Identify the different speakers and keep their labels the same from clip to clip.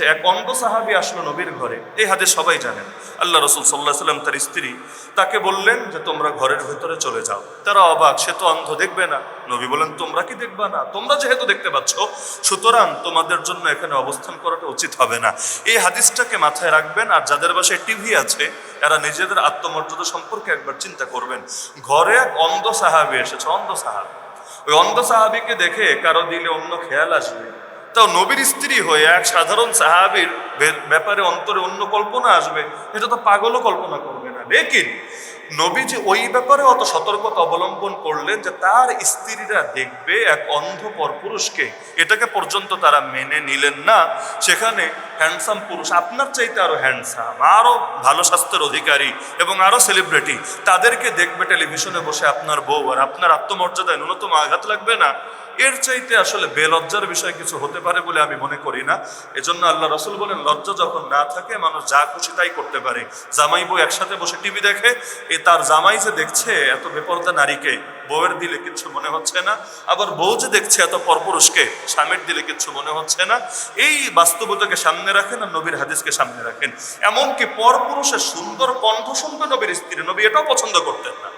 Speaker 1: এক অন্ধ সাহাবি আসলো নবীর ঘরে। এই হাদিস সবাই জানেন। আল্লাহ রসুল সাল্লাহ সাল্লাম তার স্ত্রী তাকে বললেন যে, তোমরা ঘরের ভেতরে চলে যাও। তারা অবাক, সে তো অন্ধ দেখবে না। নবী বলেন, তোমরা কি দেখবা না? তোমরা যেহেতু দেখতে পাচ্ছ, সুতরাং তোমাদের জন্য এখানে অবস্থান করাটা উচিত হবে না। এই হাদিসটাকে মাথায় রাখবেন, আর যাদের বাসায় টিভি আছে, এরা নিজেদের আত্মমর্যাদা সম্পর্কে একবার চিন্তা করবেন। ঘরে এক অন্ধ সাহাবি এসেছে, অন্ধ সাহাবি। ওই অন্ধ সাহাবিকে দেখে কারও দিলে অন্য খেয়াল আসবে। তাও নবীর স্ত্রী হয়ে এক সাধারণ সাহাবির ব্যাপারে অন্তরে অন্য কল্পনা আসবে, এটা তো পাগলও কল্পনা করবে না। লেকিন নবী যে ওই ব্যাপারে অত সতর্কতা অবলম্বন করলেন যে তার স্ত্রীরা দেখবে এক অন্ধ পরপুরুষকে এটাকে পর্যন্ত তারা মেনে নিলেন না। সেখানে হ্যান্ডসাম পুরুষ, আপনার চাইতে আরও হ্যান্ডসাম আরও ভালো স্বাস্থ্যের অধিকারী এবং আরও সেলিব্রিটি তাদেরকে দেখবে টেলিভিশনে বসে আপনার বউ আর আপনার আত্মমর্যাদায় ন্যূনতম আঘাত লাগবে না। এর চাইতে আসলে বেলজ্জার বিষয় কিছু হতে পারে বলে আমি মনে করি না। এজন্য আল্লাহ রসুল বলেন, লজ্জা যখন না থাকে, মানুষ যা খুশি তাই করতে পারে। জামাই বউ একসাথে বসে টিভি দেখে, এ তার জামাই যে দেখছে, এত বেপরদা নারীকে বউয়ের দিলে কিছু মনে হচ্ছে না। আবার বউ যে দেখছে, এত পরপুরুষকে স্বামীর দিলে কিছু মনে হচ্ছে না। এই বাস্তবতাকে সামনে রাখেন আর নবীর হাদিসকে সামনে রাখেন। এমনকি পরপুরুষের সুন্দর কণ্ঠ শুনবে নবীর স্ত্রী, নবী এটাও পছন্দ করতেন না।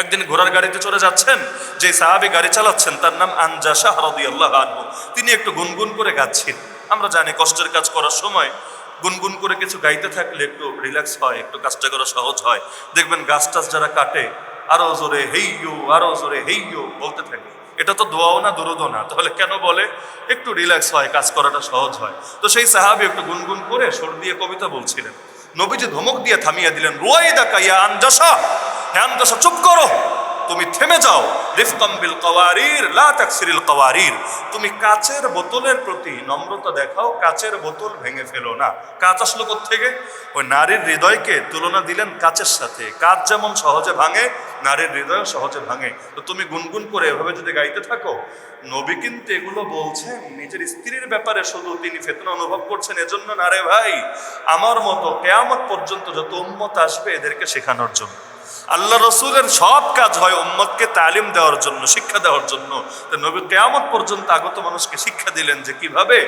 Speaker 1: একদিন ঘোড়ার গাড়িতে চড়ে যাচ্ছেন, যে সাহাবি গাড়ি চালাচ্ছেন, তার নাম আনজা শাহ রাদিয়াল্লাহু আনহু। তিনি একটু গুনগুন করে গাচ্ছেন। আমরা জানি কষ্টের কাজ করার সময় গুনগুন করে কিছু গাইতে থাকলে একটু রিল্যাক্স হয়, একটু কাজটা করা সহজ হয়। দেখবেন গাছ টাছ যারা কাটে, আরও জোরে হেইয়ো, আরও জোরে হেইয়ো বলতে থাকে। এটা তো দোয়াও না, দুরুদও না। তাহলে কেন বলে? একটু রিল্যাক্স হয়, কাজ করাটা সহজ হয়। তো সেই সাহাবি একটু গুনগুন করে সুর দিয়ে কবিতা বলছিলেন। নবীজি ধমক দিয়ে থামিয়ে দিলেন রুয়াইদা কাইয়া আনজাসা হ্যাঁ আনজাসা চুপ করো। তুমি থেমে যাও। রিফকাম বিল কওয়ারির, লা তাকসিরিল কওয়ারির। তুমি কাচের বোতলের প্রতি নম্রতা দেখাও, কাচের বোতল ভেঙে ফেলো না। কাচ আসলো থেকে ওই নারীর হৃদয়কে তুলনা দিলেন কাচের সাথে। কাচ যেমন সহজে ভাঙে, নারীর হৃদয় সহজে ভাঙে। তো তুমি গুনগুন করে এভাবে যদি গাইতে থাকো, নবী কিন্তু এগুলো বলছেন, নিজের স্ত্রীর ব্যাপারে শুধু তিনি ফেতনা অনুভব করছেন। এজন্য না রে ভাই, আমার মতো কেয়ামত পর্যন্ত যত উম্মত আসবে এদেরকে শেখানোর জন্য। আল্লাহ রসুলের সব কাজ হয় উম্মতকে তালিম দেওয়ার জন্য, শিক্ষা দেওয়ার জন্য। তো নবী কেয়ামত পর্যন্ত আগত মানুষকে শিক্ষা দিলেন যে কীভাবে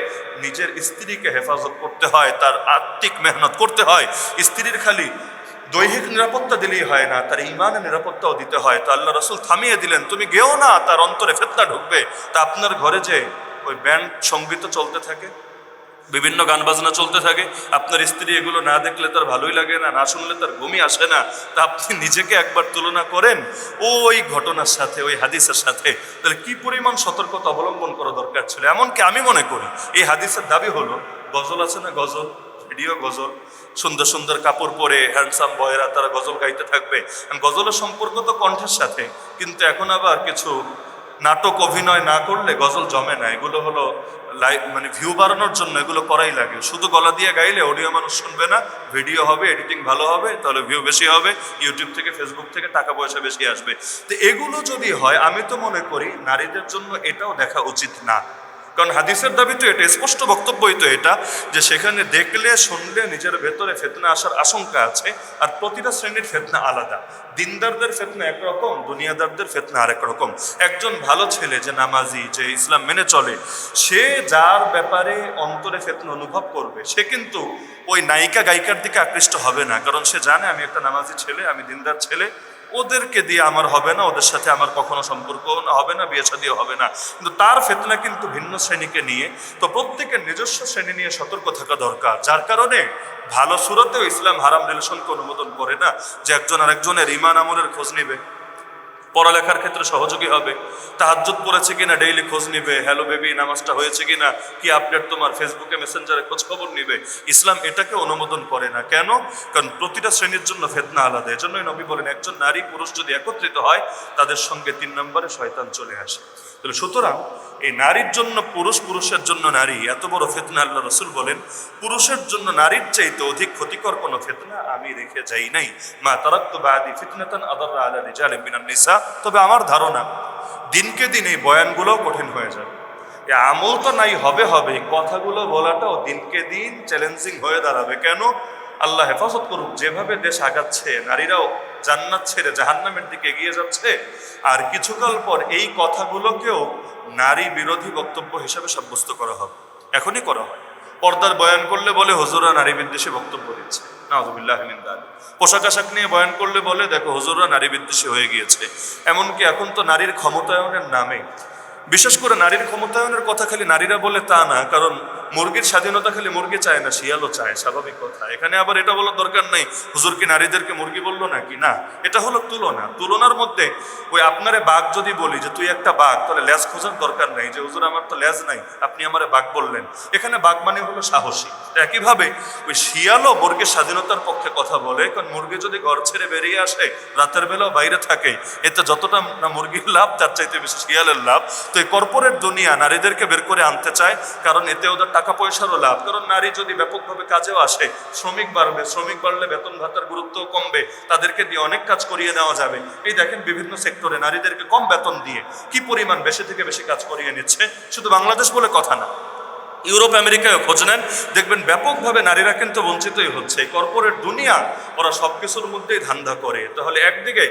Speaker 1: নিজের স্ত্রীকে হেফাজত করতে হয়, তার আত্মিক মেহনত করতে হয়। স্ত্রীর খালি দৈহিক নিরাপত্তা দিলেই হয় না, তার ইমানের নিরাপত্তাও দিতে হয়। তো আল্লাহ রসুল থামিয়ে দিলেন, তুমি গেও না, তার অন্তরে ফেতনা ঢুকবে। তা আপনার ঘরে যে ওই ব্যান্ড সংগীত চলতে থাকে বিভিন্ন গান বাজনা চলতে থাকে। আপনার স্ত্রী এগুলো না দেখলে তার ভালোই লাগে না না শুনলে তার ঘুমই আসে না। তা আপনি নিজেকে একবার তুলনা করেন, ওই ঘটনার সাথে, ওই হাদিসের সাথে। তাহলে কি পরিমাণ সতর্কতা অবলম্বন করা দরকার ছিল? এমনকি আমি মনে করি, এই হাদিসের দাবি হলো, গজল আছে না গজল? ভিডিও গজল। সুন্দর সুন্দর কাপড় পরে হ্যান্ডসাম বয়েরা তারা গজল গাইতে থাকবে। গজলের সম্পর্ক তো কণ্ঠের সাথে, কিন্তু এখন আবার কিছু নাটক অভিনয় না করলে গজল জমে না। এগুলো হলো মানে ভিউ বাড়ানোর জন্য এগুলো করাই লাগে। শুধু গলা দিয়ে গাইলে অডিও মানুষ শুনবে না ভিডিও হবে এডিটিং ভালো হবে, তাহলে ভিউ বেশি হবে ইউটিউব থেকে ফেসবুক থেকে টাকা পয়সা বেশি আসবে। তো এগুলো যদি হয়, আমি তো মনে করি নারীদের জন্য এটাও দেখা উচিত না। কারণ হাদিসের দাবি তো এটা স্পষ্ট বক্তব্যই তো এটা যে সেখানে দেখলে, শুনলে নিজের ভেতরে ফেতনা আসার আশঙ্কা আছে আর প্রতিটা শ্রেণির ফেতনা আলাদা। দিনদারদের ফেতনা একরকম, দুনিয়াদারদের ফেতনা আরেক রকম। একজন ভালো ছেলে যে নামাজি, যে ইসলাম মেনে চলে, সে যার ব্যাপারে অন্তরে ফেতনা অনুভব করবে, সে কিন্তু ওই নায়িকা গায়িকার দিকে আকৃষ্ট হবে না। কারণ সে জানে, আমি একটা নামাজি ছেলে, আমি দিনদার ছেলে ওদেরকে দিয়ে আমার হবে না, ওদের সাথে আমার কখনো সম্পর্ক হবে না, বিয়ে সাদিও হবে না। কিন্তু তার ফেতনা কিন্তু ভিন্ন শ্রেণীকে নিয়ে, তো প্রত্যেকের নিজস্ব শ্রেণি নিয়ে সতর্ক থাকা দরকার। যার কারণে ভালো সুরতেও ইসলাম হারাম রিলেশনকে অনুমোদন করে না, যে একজন আরেকজনের ইমান আমলের খোঁজ নিবে। পড়ালেখার ক্ষেত্রে সহযোগী হবে। তাহাজ্জুদ পড়েছে কিনা ডেইলি খোঁজ নিবে। হ্যালো বেবি নামাজটা হয়েছে কিনা? কি আপডেট তোমার? ফেসবুকে মেসেঞ্জারে খোঁজ খবর নিবে? ইসলাম এটাকে অনুমোদন করে না। কেন? কারণ প্রতিটা শ্রেণির জন্য ফেতনা আলাদা। এজন্যই নবী বলেন, একজন নারী পুরুষ যদি একত্রিত হয়, তাদের সঙ্গে তিন নম্বরে শয়তান চলে আসে। তাহলে সুতরাং এই নারীর জন্য পুরুষ পুরুষের জন্য নারী, এত বড় ফেতনা আল্লাহ রসুল বলেন, পুরুষের জন্য নারীর চাইতে অধিক ক্ষতিকর কোনো ফেতনা আমি রেখে যাই নাই। মা তারাক্ত বাদি ফিতনাতান আদাররা আলা রিজালিম মিনান নিসা। তবে আমার ধারণা, দিনকে দিন এই বয়ানগুলোও কঠিন হয়ে যাবে এ আমল তো নাই, হবে হবে। কথাগুলো বলাটাও দিনকে দিন চ্যালেঞ্জিং হয়ে দাঁড়াবে। কেন? আল্লাহ হেফাজত করুক, যেভাবে দেশ আগাচ্ছে, নারীরাও জান্নাত ছেড়ে জাহান্নামের দিকে এগিয়ে যাচ্ছে, আর কিছুকাল পর এই কথাগুলোকেও নারী বিরোধী বক্তব্য হিসাবে সাব্যস্ত করা হবে। এখনই করা হয়। পর্দার বয়ান করলে বলে হুজুরা নারী বিদ্বেষী বক্তব্য দিচ্ছে। পোশাক আশাক নিয়ে বয়ান করলে বলে, দেখো, হুজুররা নারী বিদ্বেষী হয়ে গিয়েছে। এমনকি এখন তো নারীর ক্ষমতায়নের নামে। বিশেষ করে নারীর ক্ষমতায়নের কথা খালি নারীরা বলে তা না, কারণ মুরগির স্বাধীনতা খালি মুরগি চায় না, শিয়ালও চায়, স্বাভাবিক কথা। এখানে আবার এটা বলার দরকার নেই, হুজুর কি নারীদেরকে মুরগি বলল নাকি? না, এটা হলো তুলনা। তুলনার মধ্যে ওই আপনারে বাঘ যদি বলি যে তুই একটা বাঘ, তাহলে লেজ খোঁজার দরকার নেই যে, হুজুর, আমার তো লেজ নাই, আপনি আমারে বাঘ বললেন। এখানে বাঘ মানে হলো সাহসী। একইভাবে ওই শিয়ালও মুরগির স্বাধীনতার পক্ষে কথা বলে, কারণ মুরগি যদি ঘর ছেড়ে বেরিয়ে আসে, রাতের বেলাও বাইরে থাকে, এতে যতটা না মুরগির লাভ, তার চাইতে বেশি শিয়ালের লাভ। তো এই কর্পোরেট দুনিয়া নারীদেরকে বের করে আনতে চায়, কারণ এতে ওদের টাকা পয়সারও লাভ। কারণ নারী যদি ব্যাপকভাবে কাজেও আসে, শ্রমিক বাড়বে, শ্রমিক বাড়লে বেতন ভাতার গুরুত্ব কমবে, তাদেরকে দিয়ে অনেক কাজ করিয়ে নেওয়া যাবে। এই দেখেন বিভিন্ন সেক্টরে নারীদেরকে কম বেতন দিয়ে কি পরিমাণ বেশি থেকে বেশি কাজ করিয়ে নিচ্ছে। শুধু বাংলাদেশ বলে কথা না, ইউরোপ আমেরিকায় খোঁজ নেন। দেখবেন ব্যাপকভাবে নারীরা কিন্তু বঞ্চিতই হচ্ছে। কর্পোরেট দুনিয়া ওরা সব কিছুর মধ্যেই ধান্দা করে। তাহলে একদিকে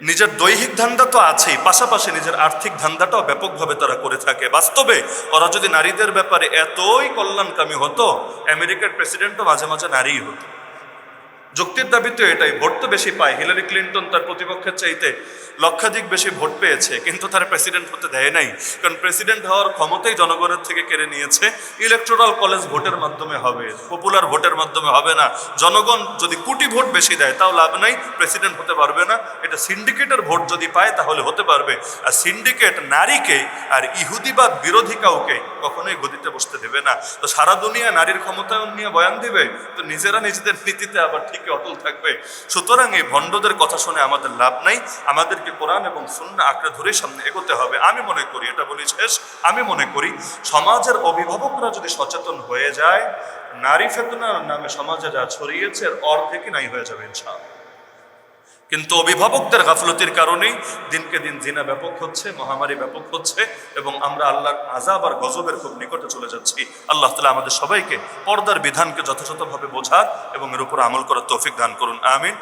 Speaker 1: নিজের দৈহিক ধান্দা তো আছেই, পাশাপাশি নিজের আর্থিক ধান্দাটাও ব্যাপকভাবে তারা করে থাকে। বাস্তবে ওরা যদি নারীদের ব্যাপারে এতই কল্যাণকামী হতো, আমেরিকার প্রেসিডেন্টও মাঝে মাঝে নারীই হতো। যুক্তির দাবি তো এটাই, ভোট তো বেশি পায়। হিলারি ক্লিন্টন তার প্রতিপক্ষের চাইতে লক্ষাধিক বেশি ভোট পেয়েছে, কিন্তু তার প্রেসিডেন্ট হতে দেয় নাই। কারণ প্রেসিডেন্ট হওয়ার ক্ষমতাই জনগণের থেকে কেড়ে নিয়েছে। ইলেকট্রাল কলেজ ভোটের মাধ্যমে হবে, পপুলার ভোটের মাধ্যমে হবে না। জনগণ যদি কোটি ভোট বেশি দেয়, তাও লাভ নাই, প্রেসিডেন্ট হতে পারবে না। এটা সিন্ডিকেটের ভোট যদি পায়, তাহলে হতে পারবে। আর সিন্ডিকেট নারীকে আর ইহুদিবাদ বিরোধী কাউকে কখনোই গদিতে বসতে দেবে না। তো সারা দুনিয়া নারীর ক্ষমতায়ন নিয়ে বয়ান দিবে, তো নিজেরা নিজেদের নীতিতে আবার ঠিকই অটল থাকবে। সুতরাং এই ভণ্ডদের কথা শুনে আমাদের লাভ নাই। আমাদেরকে কোরআন এবং শূন্য আঁকড়ে ধরে সামনে এগোতে হবে। আমি মনে করি, এটা বলি শেষ, আমি মনে করি সমাজের অভিভাবকরা যদি সচেতন হয়ে যায়, নারী ফেতনার নামে সমাজে যা ছড়িয়েছে অর্ধেকই নাই হয়ে যাবে, ইনশাআল্লাহ। কিন্তু অভিভাবকদের গাফলতির কারণেই দিনকে দিন জিনা ব্যাপক হচ্ছে, মহামারী ব্যাপক হচ্ছে এবং আমরা আল্লাহ আজাব আর গজবের খুব নিকটে চলে যাচ্ছি। আল্লাহ তালা আমাদের সবাইকে পর্দার বিধানকে যথাযথভাবে বোঝার এবং এর উপর আমল করার তৌফিক দান করুন। আমিন।